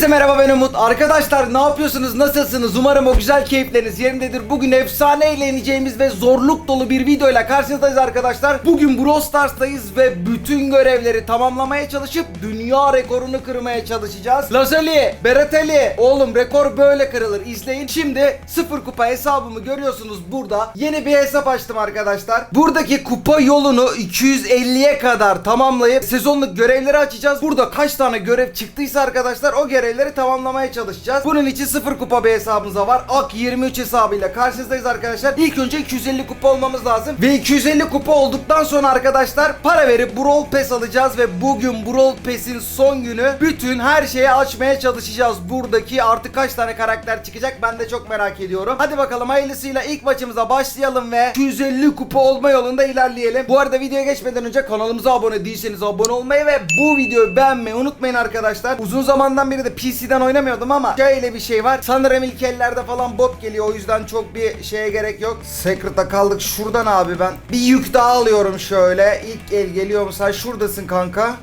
Herkese merhaba ben Umut. Arkadaşlar ne yapıyorsunuz? Nasılsınız? Umarım o güzel keyifleriniz yerindedir. Bugün efsane eğleneceğimiz ve zorluk dolu bir videoyla karşınızdayız arkadaşlar. Bugün Brawl Stars'tayız ve bütün görevleri tamamlamaya çalışıp dünya rekorunu kırmaya çalışacağız. Lazali, Bereteli, oğlum rekor böyle kırılır. İzleyin. Şimdi sıfır kupa hesabımı görüyorsunuz burada. Yeni bir hesap açtım arkadaşlar. Buradaki kupa yolunu 250'ye kadar tamamlayıp sezonluk görevleri açacağız. Burada kaç tane görev çıktıysa arkadaşlar o görevleri tamamlamaya çalışacağız. Bunun için sıfır kupa bir hesabımız da var. Ak 23 hesabıyla karşınızdayız arkadaşlar. İlk önce 250 kupa olmamız lazım. Ve 250 kupa olduktan sonra arkadaşlar para verip Brawl Pass alacağız ve bugün Brawl Pass'in son günü bütün her şeyi açmaya çalışacağız. Buradaki artık kaç tane karakter çıkacak ben de çok merak ediyorum. Hadi bakalım hayırlısıyla ilk maçımıza başlayalım ve 250 kupa olma yolunda ilerleyelim. Bu arada videoya geçmeden önce kanalımıza abone değilseniz abone olmayı ve bu videoyu beğenmeyi unutmayın arkadaşlar. Uzun zamandan beri de PC'den oynamıyordum ama şöyle bir şey var. Sanırım ilk ellerde falan bot geliyor o yüzden çok bir şeye gerek yok. Secret'a kaldık şuradan abi ben. Bir yük daha alıyorum şöyle. İlk el geliyor mu? Sen şuradasın kanka.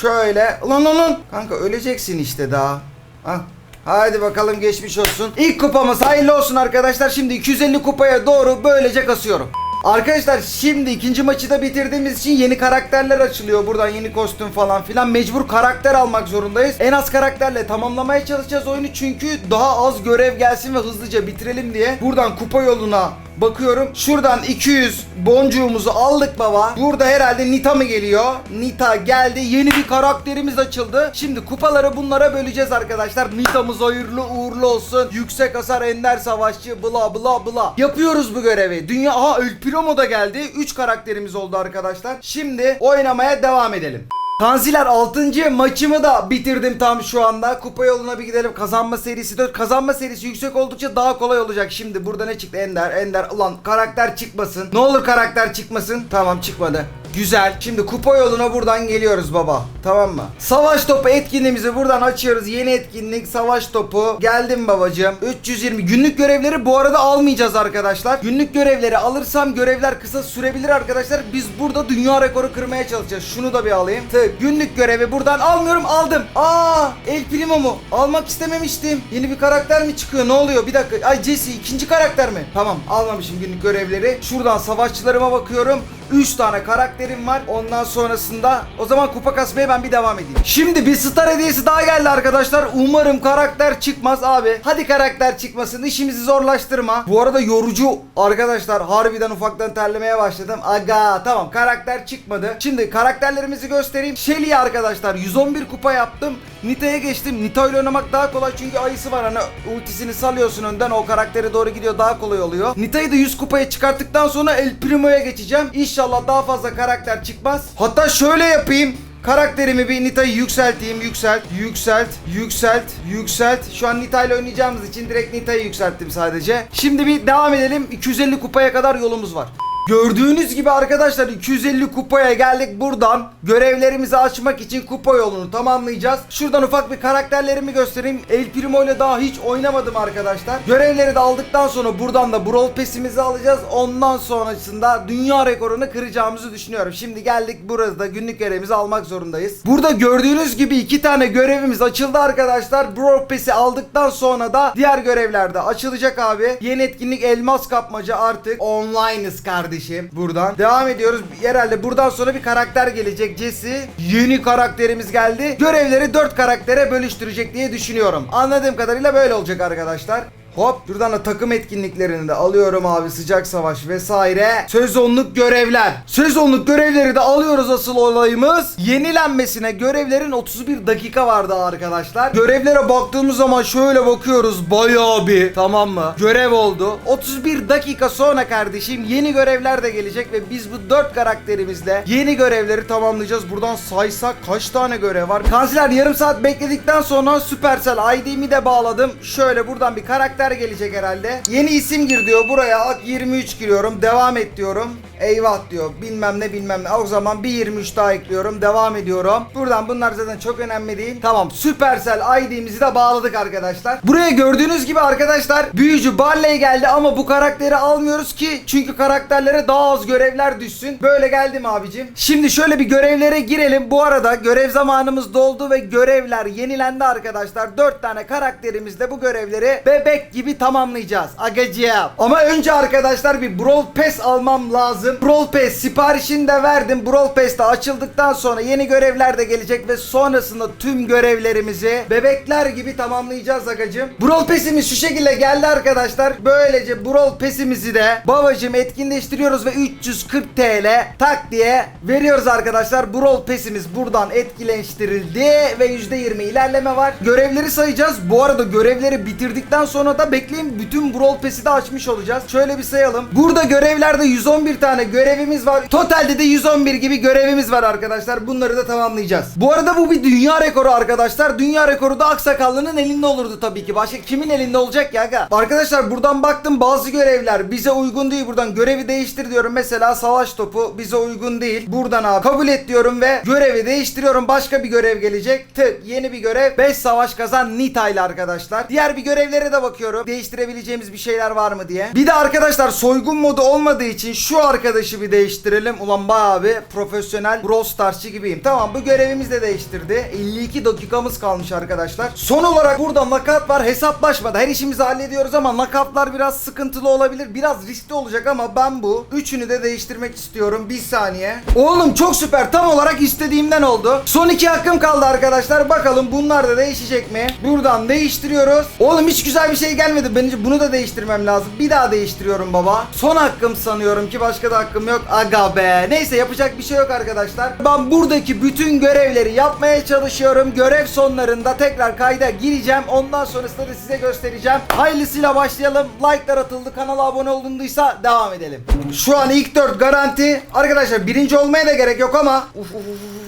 Şöyle. Ulan lan lan. Kanka öleceksin işte daha. Ah. Hadi bakalım geçmiş olsun. İlk kupamız hayırlı olsun arkadaşlar. Şimdi 250 kupaya doğru böylece kasıyorum. Arkadaşlar şimdi ikinci maçı da bitirdiğimiz için yeni karakterler açılıyor. Buradan yeni kostüm falan filan. Mecbur karakter almak zorundayız. En az karakterle tamamlamaya çalışacağız oyunu. Çünkü daha az görev gelsin ve hızlıca bitirelim diye. Buradan kupa yoluna Bakıyorum şuradan 200 boncuğumuzu aldık baba. Burada herhalde Nita mı geliyor? Nita geldi. Yeni bir karakterimiz açıldı. Şimdi kupaları bunlara böleceğiz arkadaşlar. Nita'mız hayırlı uğurlu olsun. Yüksek hasar ender savaşçı bla bla bla. Yapıyoruz bu görevi. Dünya aha El Primo da geldi. 3 karakterimiz oldu arkadaşlar. Şimdi oynamaya devam edelim. Kanziler 6. maçımı da bitirdim tam şu anda. Kupa yoluna bir gidelim. Kazanma serisi 4. Kazanma serisi yüksek oldukça daha kolay olacak. Şimdi burada ne çıktı? Ender, Ender. Ulan karakter çıkmasın. Ne olur karakter çıkmasın. Tamam çıkmadı. Güzel. Şimdi kupa yoluna buradan geliyoruz baba. Tamam mı? Savaş topu etkinliğimizi buradan açıyoruz. Yeni etkinlik savaş topu. Geldim babacığım. 320. Günlük görevleri bu arada almayacağız arkadaşlar. Günlük görevleri alırsam görevler kısa sürebilir arkadaşlar. Biz burada dünya rekoru kırmaya çalışacağız. Şunu da bir alayım. Tık. Günlük görevi buradan almıyorum. Aldım. Aa, El Primo mu? Almak istememiştim. Yeni bir karakter mi çıkıyor? Ne oluyor? Bir dakika. Ay Jesse ikinci karakter mi? Tamam. Almamışım günlük görevleri. Şuradan savaşçılarıma bakıyorum. 3 tane karakterim var. Ondan sonrasında o zaman kupa kasmaya ben bir devam edeyim. Şimdi bir star hediyesi daha geldi arkadaşlar. Umarım karakter çıkmaz abi. Hadi karakter çıkmasın. İşimizi zorlaştırma. Bu arada yorucu arkadaşlar. Harbiden ufaktan terlemeye başladım. Aga tamam karakter çıkmadı. Şimdi karakterlerimizi göstereyim. Shelly arkadaşlar 111 kupa yaptım. Nita'ya geçtim. Nita ile oynamak daha kolay çünkü ayısı var hani ultisini salıyorsun önden o karaktere doğru gidiyor daha kolay oluyor. Nita'yı da 100 kupaya çıkarttıktan sonra El Primo'ya geçeceğim. İnşallah daha fazla karakter çıkmaz. Hatta şöyle yapayım. Karakterimi bir Nita'yı yükselteyim. Yükselt, yükselt, yükselt, yükselt. Şu an Nita ile oynayacağımız için direkt Nita'yı yükselttim sadece. Şimdi bir devam edelim. 250 kupaya kadar yolumuz var. Gördüğünüz gibi arkadaşlar 250 kupaya geldik buradan görevlerimizi açmak için kupa yolunu tamamlayacağız. Şuradan ufak bir karakterlerimi göstereyim. El Primo ile daha hiç oynamadım arkadaşlar. Görevleri de aldıktan sonra buradan da Brawl Pass'imizi alacağız. Ondan sonrasında dünya rekorunu kıracağımızı düşünüyorum. Şimdi geldik burada günlük görevimizi almak zorundayız. Burada gördüğünüz gibi iki tane görevimiz açıldı arkadaşlar. Brawl Pass'i aldıktan sonra da diğer görevlerde açılacak abi. Yeni etkinlik elmas kapmaca artık online'ız kardeşim buradan. Devam ediyoruz. Herhalde buradan sonra bir karakter gelecek Jesse. Yeni karakterimiz geldi. Görevleri 4 karaktere bölüştürecek diye düşünüyorum. Anladığım kadarıyla böyle olacak arkadaşlar. Hop buradan da takım etkinliklerini de alıyorum abi sıcak savaş vesaire. Sezonluk görevler. Sezonluk görevleri de alıyoruz asıl olayımız. Yenilenmesine görevlerin 31 dakika vardı arkadaşlar. Görevlere baktığımız zaman şöyle bakıyoruz bayağı bir tamam mı? Görev oldu. 31 dakika sonra kardeşim yeni görevler de gelecek ve biz bu 4 karakterimizle yeni görevleri tamamlayacağız. Buradan saysak kaç tane görev var? Kansiler yarım saat bekledikten sonra Supercell ID'mi de bağladım. Şöyle buradan bir karakter karakter gelecek herhalde. Yeni isim gir diyor buraya. Ak 23 giriyorum. Devam et diyorum. Eyvah diyor. Bilmem ne bilmem ne. O zaman bir 23 daha ekliyorum. Devam ediyorum. Buradan bunlar zaten çok önemli değil. Tamam. Supercell ID'mizi de bağladık arkadaşlar. Buraya gördüğünüz gibi arkadaşlar büyücü Barley geldi ama bu karakteri almıyoruz ki çünkü karakterlere daha az görevler düşsün. Böyle geldim abicim. Şimdi şöyle bir görevlere girelim. Bu arada görev zamanımız doldu ve görevler yenilendi arkadaşlar. 4 tane karakterimizle bu görevleri bebek gibi tamamlayacağız. Agacığım. Ama önce arkadaşlar bir Brawl Pass almam lazım. Brawl Pass siparişini de verdim. Brawl Pass de açıldıktan sonra yeni görevler de gelecek ve sonrasında tüm görevlerimizi bebekler gibi tamamlayacağız agacığım. Brawl Pass'imiz şu şekilde geldi arkadaşlar. Böylece Brawl Pass'imizi de babacığım etkinleştiriyoruz ve 340 TL tak diye veriyoruz arkadaşlar. Brawl Pass'imiz buradan etkileştirildi ve %20 ilerleme var. Görevleri sayacağız. Bu arada görevleri bitirdikten sonra da bekleyin bütün Brawl Pass'i de açmış olacağız. Şöyle bir sayalım. Burada görevlerde 111 tane görevimiz var. Totalde de 111 gibi görevimiz var arkadaşlar. Bunları da tamamlayacağız. Bu arada bu bir dünya rekoru arkadaşlar. Dünya rekoru da Aksakallının elinde olurdu tabii ki. Başka kimin elinde olacak ya aga? Arkadaşlar buradan baktım bazı görevler bize uygun değil. Buradan görevi değiştir diyorum. Mesela savaş topu bize uygun değil. Buradan abi kabul et diyorum ve görevi değiştiriyorum. Başka bir görev gelecek. Tık yeni bir görev. 5 savaş kazan Nita ile arkadaşlar. Diğer bir görevlere de bakıyorum. Değiştirebileceğimiz bir şeyler var mı diye. Bir de arkadaşlar soygun modu olmadığı için şu arkadaşı bir değiştirelim. Ulan bayağı bir profesyonel Brawl Stars'çı gibiyim. Tamam bu görevimiz de değiştirdi. 52 dakikamız kalmış arkadaşlar. Son olarak burada nakat var. Hesaplaşmada her işimizi hallediyoruz ama nakatlar biraz sıkıntılı olabilir. Biraz riskli olacak ama ben bu üçünü de değiştirmek istiyorum. Bir saniye. Oğlum çok süper. Tam olarak istediğimden oldu. Son iki hakkım kaldı arkadaşlar. Bakalım bunlar da değişecek mi? Buradan değiştiriyoruz. Oğlum hiç güzel bir şey gelmedi. Bence bunu da değiştirmem lazım. Bir daha değiştiriyorum baba. Son hakkım sanıyorum ki başka da hakkım yok. Aga be. Neyse yapacak bir şey yok arkadaşlar. Ben buradaki bütün görevleri yapmaya çalışıyorum. Görev sonlarında tekrar kayda gireceğim. Ondan sonrasında da size göstereceğim. Hayırlısıyla başlayalım. Like'lar atıldı. Kanala abone olunduysa devam edelim. Şu an ilk 4 garanti. Arkadaşlar birinci olmaya da gerek yok ama. Uf, uf, uf.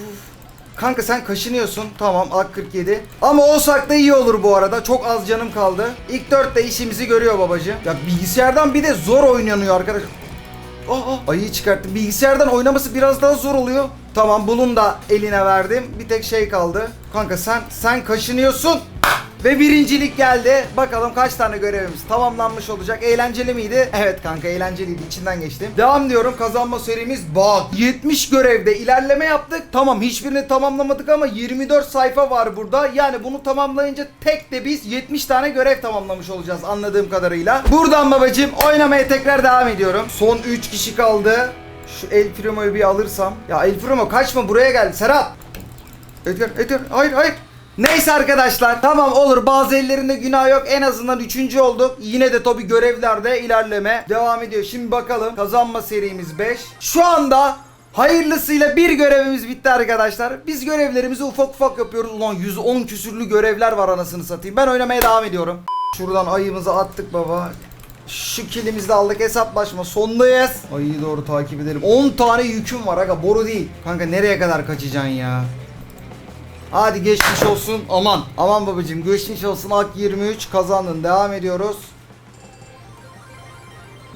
Kanka sen kaşınıyorsun. Tamam AK 47. Ama olsak da iyi olur bu arada. Çok az canım kaldı. İlk 4 de işimizi görüyor babacığım. Ya bilgisayardan bir de zor oynanıyor arkadaş. Aa, ayıyı çıkarttım. Bilgisayardan oynaması biraz daha zor oluyor. Tamam bunun da eline verdim. Bir tek şey kaldı. Kanka sen sen kaşınıyorsun. Ve birincilik geldi. Bakalım kaç tane görevimiz tamamlanmış olacak. Eğlenceli miydi? Evet kanka eğlenceliydi. İçinden geçtim. Devam diyorum. Kazanma serimiz bak. 70 görevde ilerleme yaptık. Tamam hiçbirini tamamlamadık ama 24 sayfa var burada. Yani bunu tamamlayınca tek de biz 70 tane görev tamamlamış olacağız anladığım kadarıyla. Buradan babacığım oynamaya tekrar devam ediyorum. Son 3 kişi kaldı. Şu El Primo'yu bir alırsam. Ya El Primo kaçma buraya gel. Serap. Edgar, Edgar. Hayır, hayır. Neyse arkadaşlar tamam olur bazı ellerinde günah yok en azından üçüncü olduk yine de tabi görevlerde ilerleme devam ediyor şimdi bakalım kazanma serimiz 5 şu anda Hayırlısıyla bir görevimiz bitti arkadaşlar. Biz görevlerimizi ufak ufak yapıyoruz. Ulan 110 küsürlü görevler var anasını satayım. Ben oynamaya devam ediyorum. Şuradan ayımızı attık baba. Şu kilimizi de aldık hesaplaşma sondayız. Ayıyı doğru takip edelim. 10 tane yüküm var aga boru değil. Kanka nereye kadar kaçacaksın ya? Hadi geçmiş olsun. Aman. Aman babacığım geçmiş olsun. Ak 23 kazandın. Devam ediyoruz.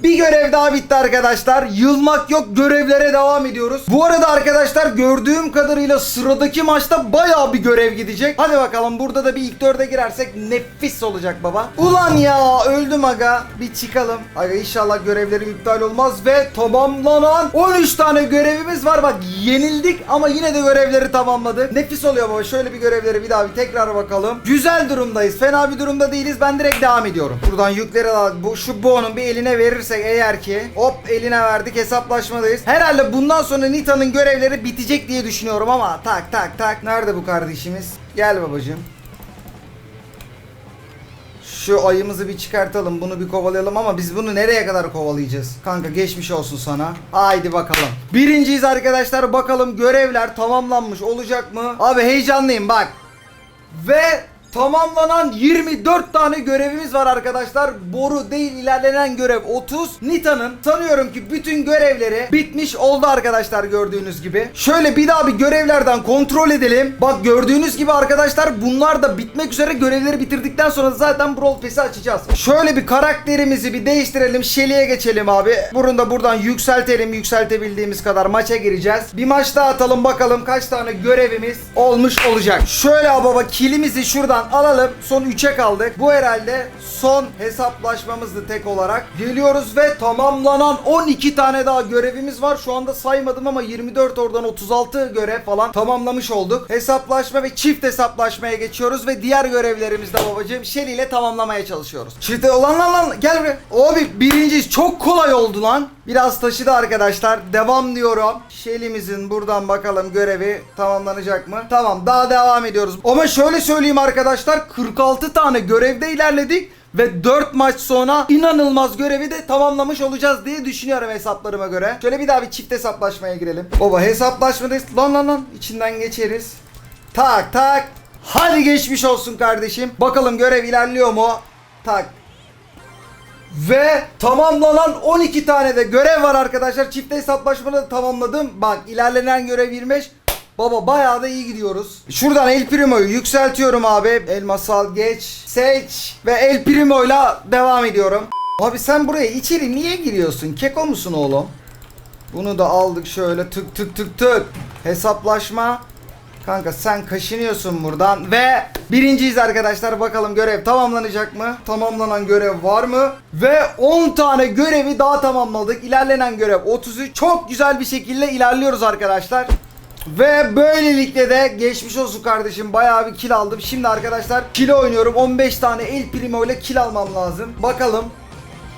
Bir görev daha bitti arkadaşlar. Yılmak yok görevlere devam ediyoruz. Bu arada arkadaşlar gördüğüm kadarıyla sıradaki maçta bayağı bir görev gidecek. Hadi bakalım burada da bir ilk dörde girersek nefis olacak baba. Ulan ya öldüm aga. Bir çıkalım. Aga inşallah görevlerim iptal olmaz ve tamamlanan 13 tane görevimiz var. Bak yenildik ama yine de görevleri tamamladık. Nefis oluyor baba. Şöyle bir görevleri bir daha bir tekrar bakalım. Güzel durumdayız. Fena bir durumda değiliz. Ben direkt devam ediyorum. Buradan yükleri al. Bu, şu bonun bir eline verirsek eğer ki hop eline verdik hesaplaşmadayız. Herhalde bundan sonra Nita'nın görevleri bitecek diye düşünüyorum ama tak tak tak. Nerede bu kardeşimiz? Gel babacığım. Şu ayımızı bir çıkartalım. Bunu bir kovalayalım ama biz bunu nereye kadar kovalayacağız? Kanka geçmiş olsun sana. Haydi bakalım. Birinciyiz arkadaşlar. Bakalım görevler tamamlanmış olacak mı? Abi heyecanlıyım bak. Ve Tamamlanan 24 tane görevimiz var arkadaşlar. Boru değil ilerlenen görev 30. Nita'nın sanıyorum ki bütün görevleri bitmiş oldu arkadaşlar gördüğünüz gibi. Şöyle bir daha bir görevlerden kontrol edelim. Bak gördüğünüz gibi arkadaşlar bunlar da bitmek üzere görevleri bitirdikten sonra zaten Brawl Pass'i açacağız. Şöyle bir karakterimizi bir değiştirelim. Shelly'e geçelim abi. Bunu da buradan yükseltelim. Yükseltebildiğimiz kadar maça gireceğiz. Bir maç daha atalım bakalım kaç tane görevimiz olmuş olacak. Şöyle baba kilimizi şuradan alalım. Son 3'e kaldık. Bu herhalde son hesaplaşmamızdı tek olarak. Geliyoruz ve tamamlanan 12 tane daha görevimiz var. Şu anda saymadım ama 24 oradan 36 görev falan tamamlamış olduk. Hesaplaşma ve çift hesaplaşmaya geçiyoruz ve diğer görevlerimizi de babacığım Shelly ile tamamlamaya çalışıyoruz. Çift lan lan lan gel buraya. Abi birinciyiz çok kolay oldu lan. Biraz taşıdı arkadaşlar. Devam diyorum. Shelly'mizin buradan bakalım görevi tamamlanacak mı? Tamam daha devam ediyoruz. Ama şöyle söyleyeyim arkadaşlar 46 tane görevde ilerledik. Ve 4 maç sonra inanılmaz görevi de tamamlamış olacağız diye düşünüyorum hesaplarıma göre. Şöyle bir daha bir çift hesaplaşmaya girelim. Baba hesaplaşmadayız. Lan lan lan içinden geçeriz. Tak tak. Hadi geçmiş olsun kardeşim. Bakalım görev ilerliyor mu? Tak. Ve tamamlanan 12 tane de görev var arkadaşlar. Çift hesaplaşmada da tamamladım. Bak ilerlenen görev 25. Baba bayağı da iyi gidiyoruz. Şuradan El Primo'yu yükseltiyorum abi. Elmasal geç, seç ve El Primo'yla devam ediyorum. Abi sen buraya içeri niye giriyorsun? Keko musun oğlum? Bunu da aldık şöyle tık tık tık tık. Hesaplaşma. Kanka sen kaşınıyorsun buradan ve birinciyiz arkadaşlar bakalım görev tamamlanacak mı? Tamamlanan görev var mı? Ve 10 tane görevi daha tamamladık. İlerlenen görev 33. Çok güzel bir şekilde ilerliyoruz arkadaşlar. Ve böylelikle de geçmiş olsun kardeşim bayağı bir kill aldım. Şimdi arkadaşlar kill oynuyorum. 15 tane el primo ile kill almam lazım. Bakalım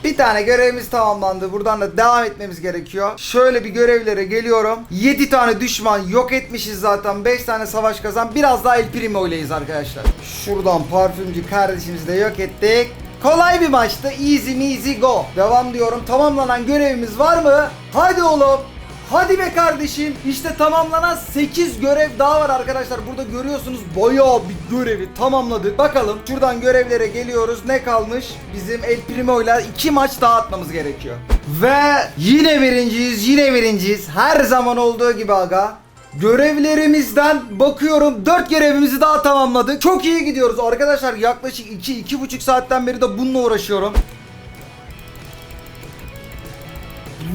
bir tane görevimiz tamamlandı. Buradan da devam etmemiz gerekiyor. Şöyle bir görevlere geliyorum. 7 tane düşman yok etmişiz zaten. 5 tane savaş kazan. Biraz daha El Primo ileyiz arkadaşlar. Şuradan parfümcü kardeşimizi de yok ettik. Kolay bir maçtı. Easy measy go. Devam diyorum. Tamamlanan görevimiz var mı? Hadi oğlum. Hadi be kardeşim. İşte tamamlanan 8 görev daha var arkadaşlar. Burada görüyorsunuz bayağı bir görevi tamamladık. Bakalım şuradan görevlere geliyoruz. Ne kalmış? Bizim El Primo ile 2 maç daha atmamız gerekiyor. Ve yine birinciyiz. Yine birinciyiz. Her zaman olduğu gibi aga. Görevlerimizden bakıyorum 4 görevimizi daha tamamladık. Çok iyi gidiyoruz arkadaşlar. Yaklaşık 2-2,5 saatten beri de bununla uğraşıyorum.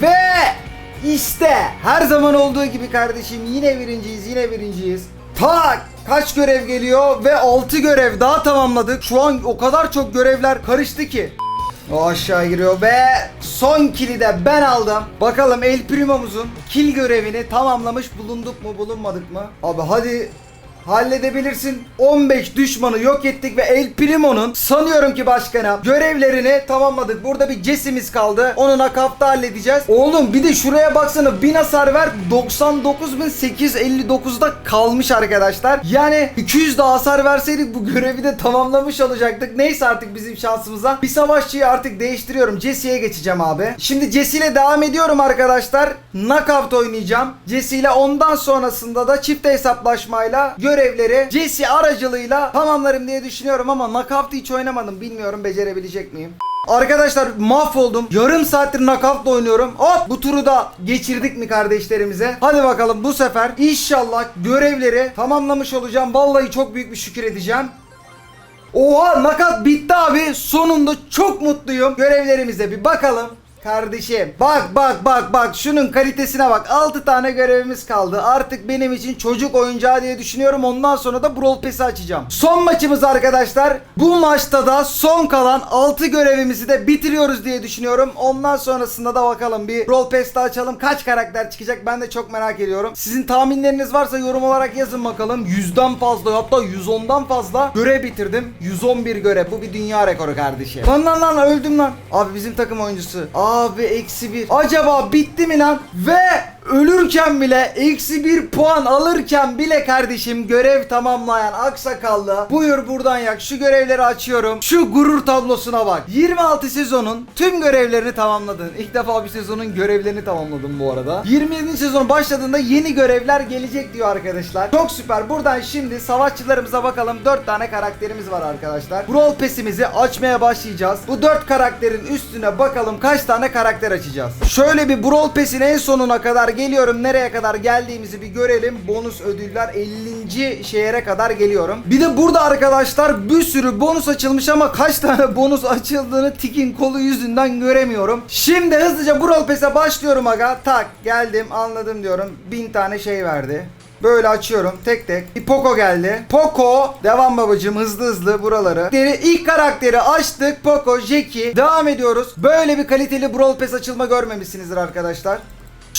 Ve işte her zaman olduğu gibi kardeşim yine birinciyiz yine birinciyiz. Tak kaç görev geliyor ve 6 görev daha tamamladık. Şu an o kadar çok görevler karıştı ki. O aşağı giriyor ve son kili de ben aldım. Bakalım El Primo'muzun kill görevini tamamlamış bulunduk mu bulunmadık mı? Abi hadi halledebilirsin. 15 düşmanı yok ettik ve El Primo'nun sanıyorum ki başkanım görevlerini tamamladık. Burada bir Jesse'miz kaldı. Onu nakapta halledeceğiz. Oğlum bir de şuraya baksana 1000 hasar ver 99.859'da kalmış arkadaşlar. Yani 200 daha hasar verseydik bu görevi de tamamlamış olacaktık. Neyse artık bizim şansımıza. Bir savaşçıyı artık değiştiriyorum. Jesse'ye geçeceğim abi. Şimdi Jesse ile devam ediyorum arkadaşlar. Knockout oynayacağım. Jesse ile ondan sonrasında da çift hesaplaşmayla görevleri Jesse aracılığıyla tamamlarım diye düşünüyorum ama knockout'u hiç oynamadım. Bilmiyorum becerebilecek miyim? Arkadaşlar mahvoldum. Yarım saattir knockout'la oynuyorum. Hop bu turu da geçirdik mi kardeşlerimize? Hadi bakalım bu sefer inşallah görevleri tamamlamış olacağım. Vallahi çok büyük bir şükür edeceğim. Oha nakat bitti abi. Sonunda çok mutluyum. Görevlerimize bir bakalım. Kardeşim. Bak bak bak bak. Şunun kalitesine bak. 6 tane görevimiz kaldı. Artık benim için çocuk oyuncağı diye düşünüyorum. Ondan sonra da Brawl Pass'i açacağım. Son maçımız arkadaşlar. Bu maçta da son kalan 6 görevimizi de bitiriyoruz diye düşünüyorum. Ondan sonrasında da bakalım bir Brawl Pass'te açalım. Kaç karakter çıkacak ben de çok merak ediyorum. Sizin tahminleriniz varsa yorum olarak yazın bakalım. 100'den fazla hatta 110'dan fazla görev bitirdim. 111 görev. Bu bir dünya rekoru kardeşim. Lan lan lan öldüm lan. Abi bizim takım oyuncusu Abi eksi bir. Acaba bitti mi lan? Ve ölürken bile eksi bir puan alırken bile kardeşim görev tamamlayan aksakallı. Buyur buradan yak. Şu görevleri açıyorum. Şu gurur tablosuna bak. 26 sezonun tüm görevlerini tamamladın. İlk defa bir sezonun görevlerini tamamladım bu arada. 27. sezon başladığında yeni görevler gelecek diyor arkadaşlar. Çok süper. Buradan şimdi savaşçılarımıza bakalım. 4 tane karakterimiz var arkadaşlar. Brawl Pass'imizi açmaya başlayacağız. Bu 4 karakterin üstüne bakalım kaç tane karakter açacağız. Şöyle bir Brawl Pass'in en sonuna kadar geliyorum nereye kadar geldiğimizi bir görelim bonus ödüller 50. şehre kadar geliyorum bir de burada arkadaşlar bir sürü bonus açılmış ama kaç tane bonus açıldığını tikin kolu yüzünden göremiyorum şimdi hızlıca Brawl Pass'e başlıyorum aga tak geldim anladım diyorum 1000 tane şey verdi Böyle açıyorum tek tek. Bir Poco geldi. Poco. Devam babacım hızlı hızlı buraları. Geri ilk karakteri açtık. Poco, Jackie. Devam ediyoruz. Böyle bir kaliteli Brawl Pass açılma görmemişsinizdir arkadaşlar.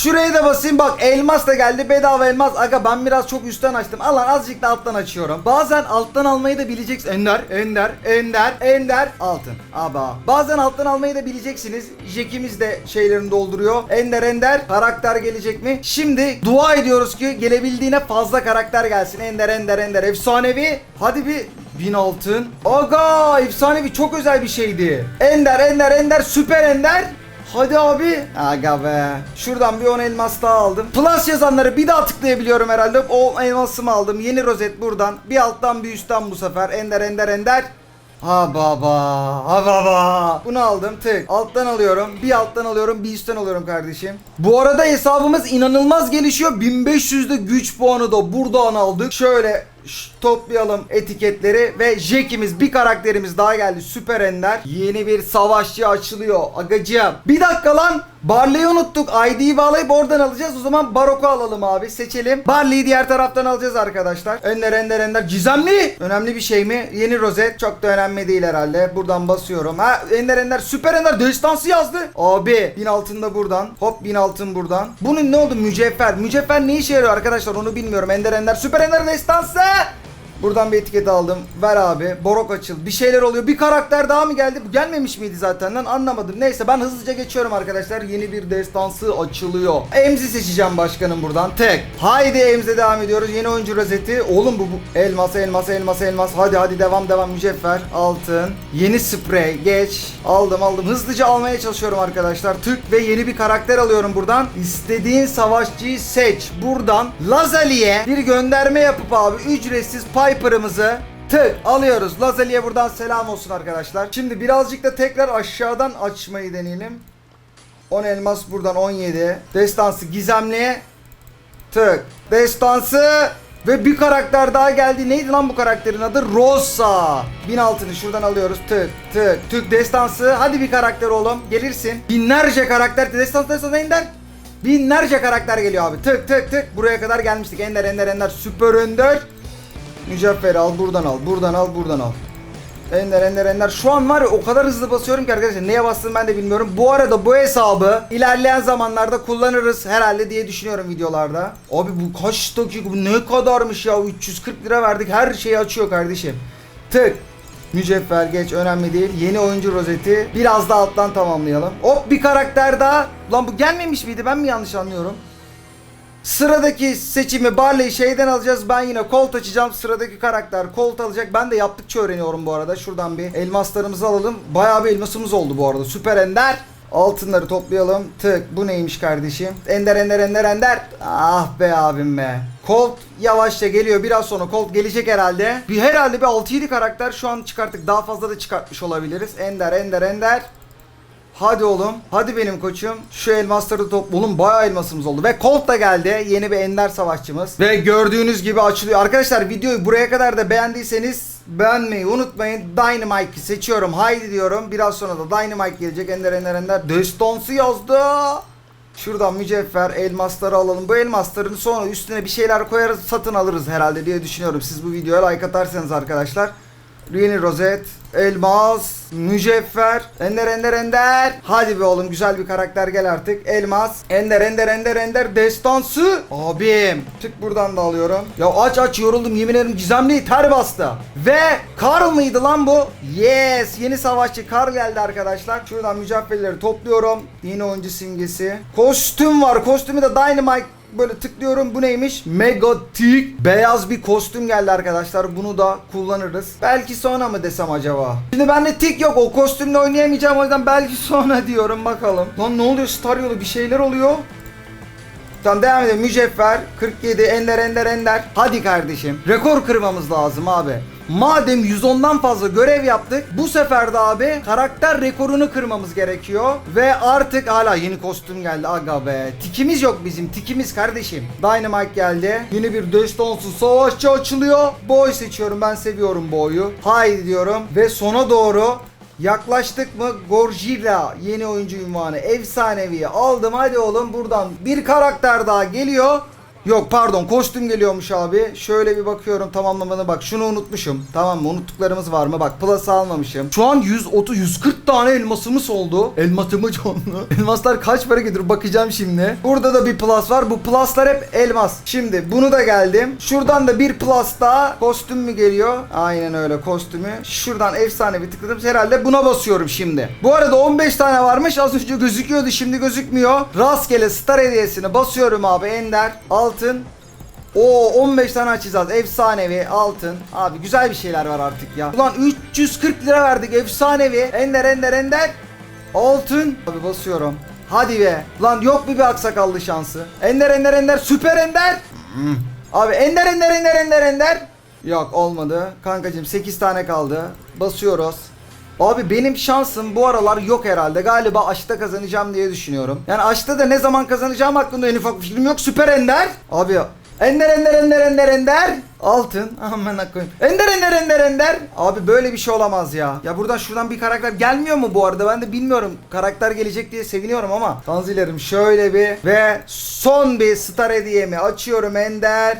Şuraya da basayım. Bak elmas da geldi. Bedava elmas. Aga ben biraz çok üstten açtım. Alan azıcık da alttan açıyorum. Bazen alttan almayı da bileceksin. Ender ender ender ender. Altın. Aba. Bazen alttan almayı da bileceksiniz. Jack'imiz de şeylerini dolduruyor. Ender ender. Karakter gelecek mi? Şimdi dua ediyoruz ki gelebildiğine fazla karakter gelsin. Ender ender ender. Efsanevi. Hadi bir Bin altın. Aga efsanevi çok özel bir şeydi. Ender ender ender. Süper ender. Hadi abi. Aga be. Şuradan bir 10 elmas daha aldım. Plus yazanları bir daha tıklayabiliyorum herhalde. O elmasımı aldım. Yeni rozet buradan. Bir alttan bir üstten bu sefer. Ender ender ender. Ha baba, ha baba. Bunu aldım tık. Alttan alıyorum, bir alttan alıyorum, bir üstten alıyorum kardeşim. Bu arada hesabımız inanılmaz gelişiyor. 1500'de güç puanı da buradan aldık. Şöyle toplayalım etiketleri ve Jack'imiz bir karakterimiz daha geldi süper ender. Yeni bir savaşçı açılıyor agacığım. Bir dakika lan Barley'i unuttuk. ID'yi bağlayıp oradan alacağız. O zaman Barok'u alalım abi. Seçelim. Barley'i diğer taraftan alacağız arkadaşlar. Ender ender ender. Gizemli. Önemli bir şey mi? Yeni rozet. Çok da önemli değil herhalde. Buradan basıyorum. Ha ender ender süper ender. Destansı yazdı. Abi bin altında buradan. Hop bin altın buradan. Bunun ne oldu? Mücevher. Mücevher ne işe yarıyor arkadaşlar? Onu bilmiyorum. Ender ender süper ender destansı. Buradan bir etiket aldım. Ver abi. Borok açıl. Bir şeyler oluyor. Bir karakter daha mı geldi? Bu gelmemiş miydi zaten lan? Anlamadım. Neyse ben hızlıca geçiyorum arkadaşlar. Yeni bir destansı açılıyor. Emzi seçeceğim başkanım buradan. Tek. Haydi Emze devam ediyoruz. Yeni oyuncu rozeti. Oğlum bu, bu. Elmas, elmas, elmas, elmas. Hadi hadi devam devam. Mücevher. Altın. Yeni sprey. Geç. Aldım aldım. Hızlıca almaya çalışıyorum arkadaşlar. Tık ve yeni bir karakter alıyorum buradan. İstediğin savaşçıyı seç. Buradan Lazali'ye bir gönderme yapıp abi ücretsiz Piper'ımızı tık alıyoruz. Lazali'ye buradan selam olsun arkadaşlar. Şimdi birazcık da tekrar aşağıdan açmayı deneyelim. 10 elmas buradan 17. Destansı gizemliye tık. Destansı ve bir karakter daha geldi. Neydi lan bu karakterin adı? Rosa. 1006'ını şuradan alıyoruz. Tık tık tık destansı. Hadi bir karakter oğlum. Gelirsin. Binlerce karakter. Destansı destansı ender. Binlerce karakter geliyor abi. Tık tık tık. Buraya kadar gelmiştik. Ender ender ender. Süper önder. Mücevheri al buradan al. Buradan al buradan al. Ender ender ender. Şu an var ya o kadar hızlı basıyorum ki arkadaşlar neye bastığımı ben de bilmiyorum. Bu arada bu hesabı ilerleyen zamanlarda kullanırız herhalde diye düşünüyorum videolarda. Abi bu kaç dakika bu ne kadarmış ya 340 lira verdik her şeyi açıyor kardeşim. Tık. Mücevher geç önemli değil. Yeni oyuncu rozeti. Biraz da alttan tamamlayalım. Hop bir karakter daha. Lan bu gelmemiş miydi ben mi yanlış anlıyorum? Sıradaki seçimi Barley'i şeyden alacağız. Ben yine Colt açacağım. Sıradaki karakter Colt alacak. Ben de yaptıkça öğreniyorum bu arada. Şuradan bir elmaslarımızı alalım. Bayağı bir elmasımız oldu bu arada. Süper Ender. Altınları toplayalım. Tık. Bu neymiş kardeşim? Ender Ender Ender Ender. Ah be abim be. Colt yavaşça geliyor. Biraz sonra Colt gelecek herhalde. Bir herhalde bir 6-7 karakter şu an çıkarttık. Daha fazla da çıkartmış olabiliriz. Ender Ender Ender. Hadi oğlum. Hadi benim koçum. Şu elmasları top. Oğlum bayağı elmasımız oldu. Ve Colt da geldi. Yeni bir ender savaşçımız. Ve gördüğünüz gibi açılıyor. Arkadaşlar videoyu buraya kadar da beğendiyseniz beğenmeyi unutmayın. Dynamite'ı seçiyorum. Haydi diyorum. Biraz sonra da Dynamite gelecek. Ender ender ender. Destansı yazdı. Şuradan mücevher elmasları alalım. Bu elmasların sonra üstüne bir şeyler koyarız satın alırız herhalde diye düşünüyorum. Siz bu videoya like atarsanız arkadaşlar. Yeni rozet. Elmas. Mücevher. Ender ender ender. Hadi be oğlum güzel bir karakter gel artık. Elmas. Ender ender ender ender. Destansı. Abim. Tık buradan da alıyorum. Ya aç aç yoruldum yemin ederim gizemli ter bastı. Ve Karl mıydı lan bu? Yes. Yeni savaşçı Karl geldi arkadaşlar. Şuradan mücevherleri topluyorum. Yeni oyuncu simgesi. Kostüm var. Kostümü de Dynamite böyle tıklıyorum. Bu neymiş? Megatik. Beyaz bir kostüm geldi arkadaşlar. Bunu da kullanırız. Belki sonra mı desem acaba? Şimdi bende tik yok. O kostümle oynayamayacağım. O yüzden belki sonra diyorum. Bakalım. Lan ne oluyor? Star yolu bir şeyler oluyor. Tamam devam edelim. Mücevher 47 ender ender ender. Hadi kardeşim. Rekor kırmamız lazım abi. Madem 110'dan fazla görev yaptık bu sefer de abi karakter rekorunu kırmamız gerekiyor. Ve artık hala yeni kostüm geldi aga be. Tikimiz yok bizim tikimiz kardeşim. Dynamite geldi. Yeni bir destansı savaşçı açılıyor. Boy seçiyorum ben seviyorum boyu. Haydi diyorum. Ve sona doğru Yaklaştık mı Gorjira yeni oyuncu ünvanı efsanevi aldım hadi oğlum buradan bir karakter daha geliyor. Yok pardon kostüm geliyormuş abi. Şöyle bir bakıyorum tamamlamanı bak şunu unutmuşum. Tamam mı unuttuklarımız var mı? Bak plus almamışım. Şu an 130 140 tane elmasımız oldu. Elmasımı canlı. Elmaslar kaç para gelir bakacağım şimdi. Burada da bir plus var. Bu pluslar hep elmas. Şimdi bunu da geldim. Şuradan da bir plus daha kostüm mü geliyor? Aynen öyle kostümü. Şuradan efsane bir tıkladım. Herhalde buna basıyorum şimdi. Bu arada 15 tane varmış. Az önce gözüküyordu. Şimdi gözükmüyor. Rastgele star hediyesini basıyorum abi. Ender. Altın. O 15 tane açacağız. Efsanevi altın. Abi güzel bir şeyler var artık ya. Ulan 340 lira verdik. Efsanevi. Ender ender ender. Altın. Abi basıyorum. Hadi be. Lan yok mu bir aksakallı şansı? Ender ender ender. Süper ender. Abi ender ender ender ender ender. Yok olmadı. Kankacım 8 tane kaldı. Basıyoruz. Abi benim şansım bu aralar yok herhalde. Galiba aşkta kazanacağım diye düşünüyorum. Yani aşkta da ne zaman kazanacağım hakkında en ufak fikrim yok. Süper Ender. Abi Ender Ender Ender Ender Ender. Altın. Aman koyayım. Ender Ender Ender Ender. Abi böyle bir şey olamaz ya. Ya buradan şuradan bir karakter gelmiyor mu bu arada? Ben de bilmiyorum. Karakter gelecek diye seviniyorum ama. Tanzilerim şöyle bir. Ve son bir star hediyemi açıyorum Ender.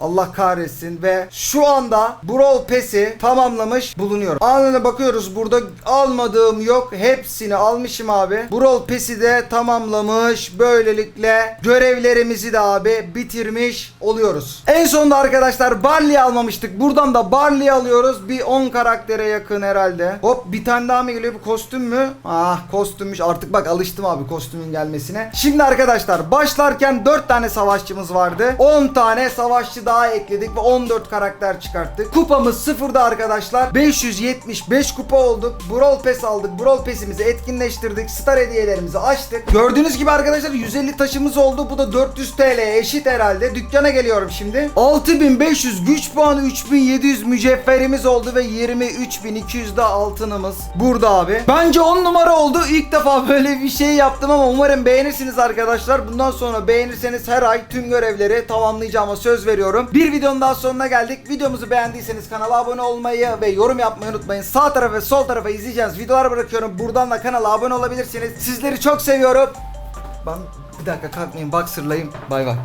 Allah kahretsin ve şu anda Brawl Pass'i tamamlamış bulunuyorum. Anına bakıyoruz burada almadığım yok. Hepsini almışım abi. Brawl Pass'i de tamamlamış. Böylelikle görevlerimizi de abi bitirmiş oluyoruz. En sonunda arkadaşlar Barley almamıştık. Buradan da Barley alıyoruz. Bir 10 karaktere yakın herhalde. Hop bir tane daha mı geliyor? Bu kostüm mü? Ah kostümmüş. Artık bak alıştım abi kostümün gelmesine. Şimdi arkadaşlar başlarken 4 tane savaşçımız vardı. 10 tane savaşçı daha ekledik ve 14 karakter çıkarttık. Kupamız sıfırda arkadaşlar. 575 kupa olduk. Brawl Pass aldık. Brawl Pass'imizi etkinleştirdik. Star hediyelerimizi açtık. Gördüğünüz gibi arkadaşlar 150 taşımız oldu. Bu da 400 TL eşit herhalde. Dükkana geliyorum şimdi. 6500 güç puanı 3700 mücevherimiz oldu ve 23200 de altınımız burada abi. Bence 10 numara oldu. İlk defa böyle bir şey yaptım ama umarım beğenirsiniz arkadaşlar. Bundan sonra beğenirseniz her ay tüm görevleri tamamlayacağıma söz veriyorum. Bir videonun daha sonuna geldik. Videomuzu beğendiyseniz kanala abone olmayı ve yorum yapmayı unutmayın. Sağ tarafa ve sol tarafa izleyeceğiniz videolar bırakıyorum. Buradan da kanala abone olabilirsiniz. Sizleri çok seviyorum. Ben bir dakika kalkmayayım. Boxer'layım. Bay bay.